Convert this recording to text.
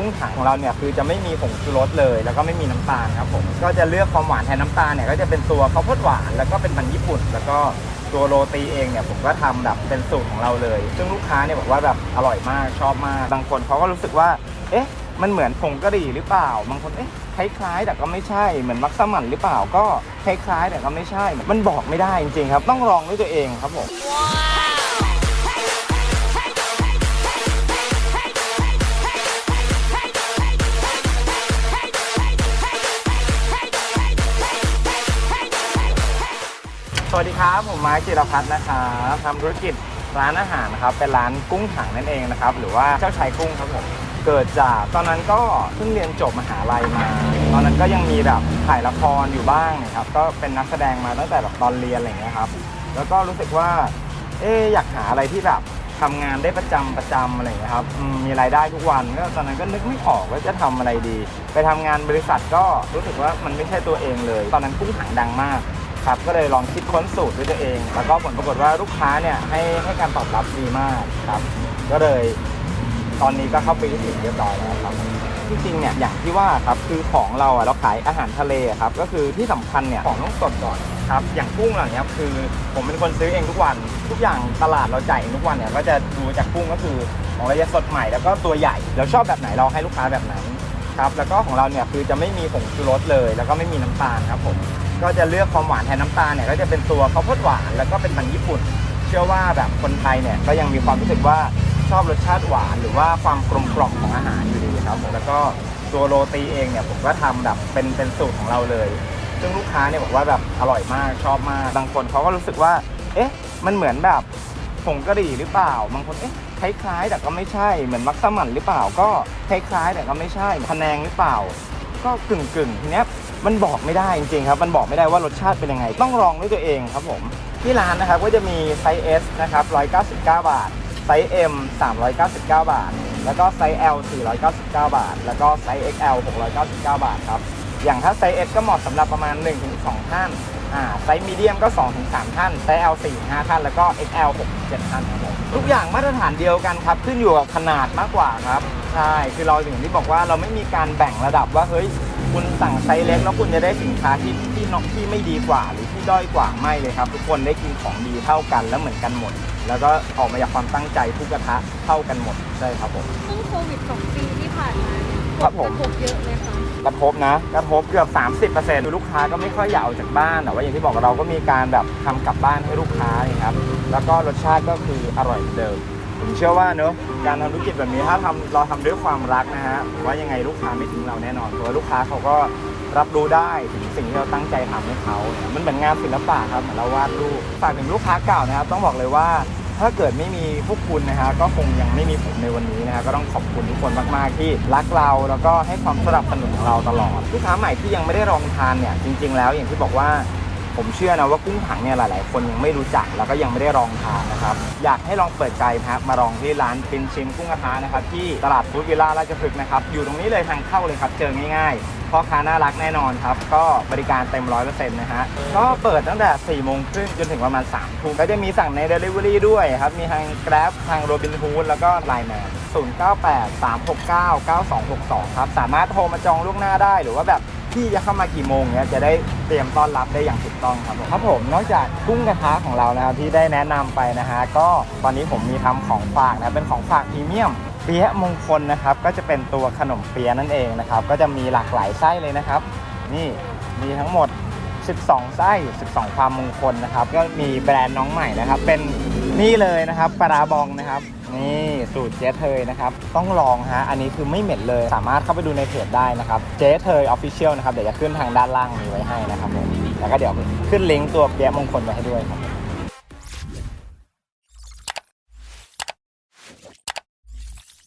กุ้งถังของเราเนี่ยคือจะไม่มีผงชูรสเลย แล้วก็ไม่มีน้ำตาลครับผมก็จะเลือกความหวานแทนน้ำตาลเนี่ยก็จะเป็นตัวข้าวโพดหวานแล้วก็เป็นมันญี่ปุ่น แล้วก็ตัวโรตีเองเนี่ยผมก็ทำแบบเป็นสูตรของเราเลย ซึ่งลูกค้าเนี่ยบอกว่าแบบอร่อยมากชอบมากบางคนเขาก็รู้สึกว่า เอ๊ะ มันเหมือนผงกะหรี่หรือเปล่าบางคนเอ๊ะคล้ายๆ แต่ก็ไม่ใช่เหมือนมักสมั่นหรือเปล่าก็คล้ายๆ แต่ก็ไม่ใช่มันบอกไม่ได้จริงๆครับ ต้องลองด้วยตัวเองครับผม สวัสดีครับ ผมไม้จิรพัฒน์นะครับทำธุรกิจร้านอาหารนะครับ เป็นร้านกุ้งถังนั่นเองนะครับ หรือว่าเจ้าชายกุ้งครับผม เกิดจากตอนนั้นก็เพิ่งเรียนจบมหาลัยมา ตอนนั้นก็ยังมีแบบถ่ายละครอยู่บ้างนะครับ ก็เป็นนักแสดงมาตั้งแต่แบบตอนเรียนอะไรอย่างเงี้ยครับ แล้วก็รู้สึกว่า เอ๊อยากหาอะไรที่แบบทำงานได้ประจำประจำอะไรอย่างเงี้ยครับ มีรายได้ทุกวันก็ตอนนั้นก็นึกไม่ออกว่าจะทำอะไรดี ไปทำงานบริษัทก็รู้สึกว่ามันไม่ใช่ตัวเองเลย ตอนนั้นกุ้งถังดังมาก ครับก็เลยลองคิดค้นสูตรด้วยตัวเอง แล้วก็ผลปรากฏว่าลูกค้าเนี่ยให้ให้การตอบรับดีมากครับ ก็เลยตอนนี้ก็เข้าปีที่สี่เรียบร้อยแล้วครับจริงๆเนี่ยอย่างที่ว่าครับคือของเราอะเราขายอาหารทะเลครับ ก็คือที่สำคัญเนี่ยของต้องสดก่อนครับอย่างกุ้งเหล่านี้คือ ผมเป็นคนซื้อเองทุกวัน ทุกอย่างตลาดเราจ่ายเองทุกวันเนี่ยก็จะดูจากกุ้งก็คือของเราจะสดใหม่แล้วก็ตัวใหญ่เราชอบแบบไหนเราให้ลูกค้าแบบนั้นครับแล้วก็ของเราเนี่ยคือจะไม่มีผงชูรสเลย แล้วก็ไม่มีน้ำตาลครับผม ก็จะเลือกความหวานแทนน้ำตาลเนี่ยก็จะเป็นตัวข้าวโพดหวานแล้วก็เป็นมันญี่ปุ่น เชื่อว่าแบบคนไทยเนี่ยก็ยังมีความรู้สึกว่าชอบรสชาติหวาน หรือว่าความกลมกล่อมของอาหารอยู่ดีครับผมแล้วก็ตัวโรตีเองเนี่ยผมก็ทำแบบเป็นเป็นสูตรของเราเลย ซึ่งลูกค้าเนี่ยบอกว่าแบบอร่อยมากชอบมากบางคนเขาก็รู้สึกว่า เอ๊ะ มันเหมือนแบบผงกะหรี่หรือเปล่า บางคนเอ๊ะคล้ายๆแต่ก็ไม่ใช่เหมือนมักสมั่นหรือเปล่า ก็คล้ายๆแต่ก็ไม่ใช่พะแนงหรือเปล่า ก็กึ่งๆทีเนี้ย มันบอกไม่ได้จริงๆครับ มันบอกไม่ได้ว่ารสชาติเป็นยังไง ต้องลองด้วยตัวเองครับผมที่ร้านนะครับก็จะมีไซส์ S นะครับ199 บาท ไซส์ M 399 บาท แล้วก็ไซส์ L 499 บาท แล้วก็ไซส์ XL 699 บาทครับอย่างถ้าไซส์ S ก็เหมาะสำหรับประมาณ 1-2 ท่านอ่าไซส์มีเดียมก็ 2-3 ท่าน ไซส์ L 4-5ท่าน แล้วก็ XL 6-7ท่านครับผมทุกอย่างมาตรฐานเดียวกันครับ ขึ้นอยู่กับขนาดมากกว่าครับ ใช่ คือเราอย่างที่บอกว่าเราไม่มีการแบ่งระดับว่าเฮ้ย คุณสั่งไซส์เล็กแล้วคุณจะได้สินค้าที่ที่นอกที่ไม่ดีกว่า หรือที่ด้อยกว่าไม่เลยครับ ทุกคนได้กินของดีเท่ากันแล้วเหมือนกันหมด แล้วก็ออกมาจากความตั้งใจทุกกระทะเท่ากันหมดใช่ครับผมช่วงโควิด2ปีที่ผ่านมาเนี่ยครับผม กระทบเยอะเลยค่ะกระทบนะกระทบเกือบ 30%คือลูกค้าก็ไม่ค่อยอยากออกจากบ้านแต่ว่าอย่างที่บอกเราก็มีการแบบทำกลับบ้านให้ลูกค้านะครับแล้วก็รสชาติก็คืออร่อยเหมือนเดิม ผมเชื่อว่าเนอะการทำธุรกิจแบบนี้ถ้าทำเราทำด้วยความรักนะฮะผมว่ายังไงลูกค้าไม่ทิ้งเราแน่นอนเพราะว่าลูกค้าเขาก็รับรู้ได้ถึงสิ่งที่เราตั้งใจทำให้เขาเนี่ยมันเหมือนงานศิลปะครับเหมือนเราวาดรูปฝากถึงลูกค้าเก่านะครับ ต้องบอกเลยว่าถ้าเกิดไม่มีพวกคุณนะฮะก็คงยังไม่มีผมในวันนี้นะฮะก็ต้องขอบคุณทุกคนมากๆที่รักเราแล้วก็ให้ความสนับสนุนของเราตลอดลูกค้าใหม่ที่ยังไม่ได้ลองทานเนี่ยจริง ๆ แล้วอย่างที่บอกว่า ผมเชื่อนะว่ากุ้งถังเนี่ยหลาย ๆ คนยังไม่รู้จักแล้วก็ยังไม่ได้ลองทานนะครับ อยากให้ลองเปิดใจครับมาลองที่ร้านปินชิมกุ้งกระทะนะครับที่ตลาดฟู้ดวิลล่าราชพฤกษ์นะครับอยู่ตรงนี้เลยทางเข้าเลยครับเจอง่ายๆพ่อค้าน่ารักแน่นอนครับก็บริการเต็มร้อยเปอร์เซ็นต์นะฮะก็เปิดตั้งแต่4ี่โมงครึ่งจนถึงประมาณ3ามทุ่มก็จะมีสั่งใน Delivery ด้วยครับมีทาง Grab ทาง Robin Hood แล้วก็ Line Man 098 369 9262 ครับสามารถโทรมาจองล่วงหน้าได้หรือว่าแบบ พี่จะเข้ามากี่โมงเนี้ยจะได้เตรียมต้อนรับได้อย่างถูกต้องครับผมครับผมนอกจากกุ้งกระทะของเรานะครับที่ได้แนะนำไปนะฮะก็ตอนนี้ผมมีทำของฝากนะเป็นของฝากพรีเมียมเปี๊ยะมงคลนะครับก็จะเป็นตัวขนมเปี๊ยะนั่นเองนะครับก็จะมีหลากหลายไส้เลยนะครับ นี่มีทั้งหมด 12 ไส้ 12 ความมงคลนะครับก็มีแบรนด์น้องใหม่นะครับ เป็นนี่เลยนะครับปลาร้าบองนะครับ นี่สูตรเจ๊เทยนะครับ ต้องลองฮะ อันนี้คือไม่เหม็นเลย สามารถเข้าไปดูในเพจได้นะครับ เจ๊เทยออฟฟิเชียลนะครับ เดี๋ยวจะขึ้นทางด้านล่างนี้ไว้ให้นะครับผมแล้วก็เดี๋ยวขึ้นลิงก์ตัวเปี๊ยะมงคลไว้ให้ด้วยครับ